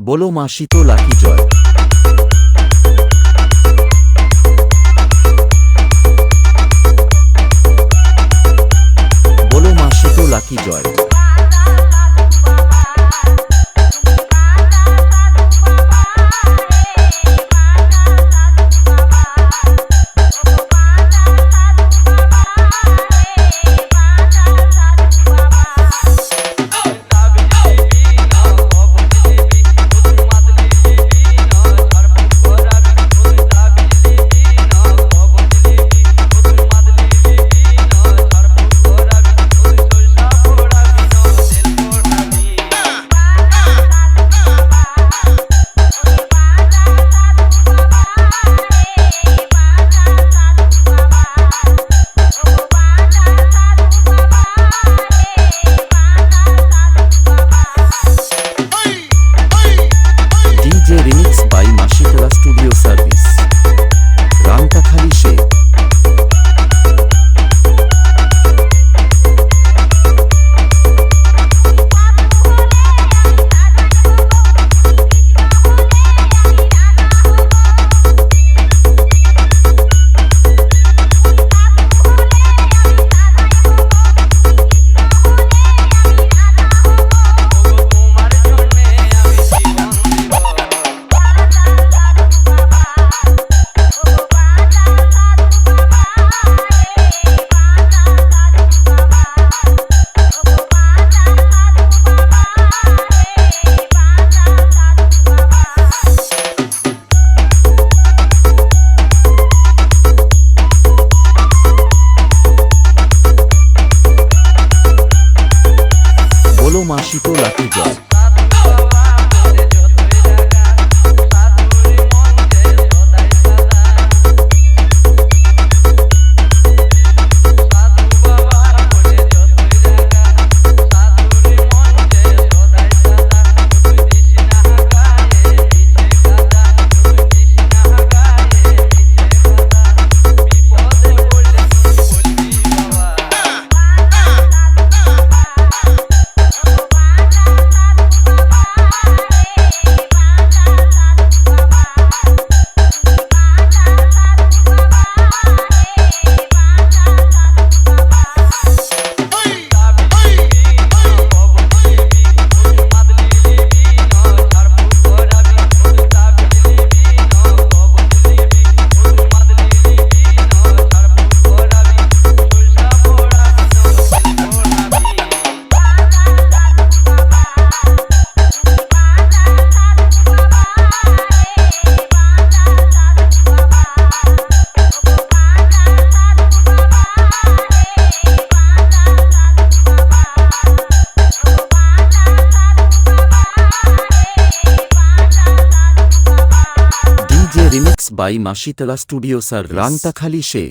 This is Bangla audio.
বলো মা লাঠি জয়। মাসিতলা বলো মা শীতলা কি বাই মাসিতলা স্টুডিও সার রাংতাখালি সে।